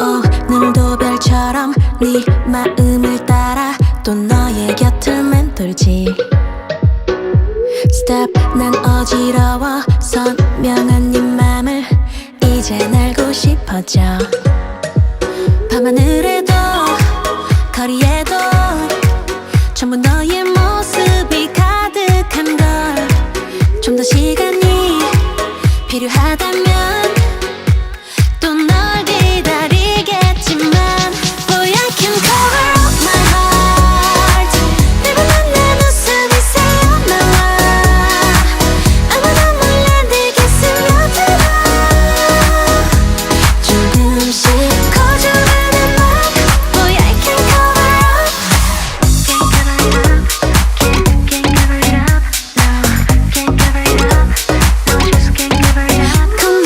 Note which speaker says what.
Speaker 1: 오늘도 별처럼 네 마음을 따라 또 너의 곁을 맴돌지. Stop 난 어지러워. 선명한 네 맘을 이젠 알고 싶어져. 밤하늘에도 거리에도 전부 너의 모습이 가득한 걸 좀 더 시간이 필요하다면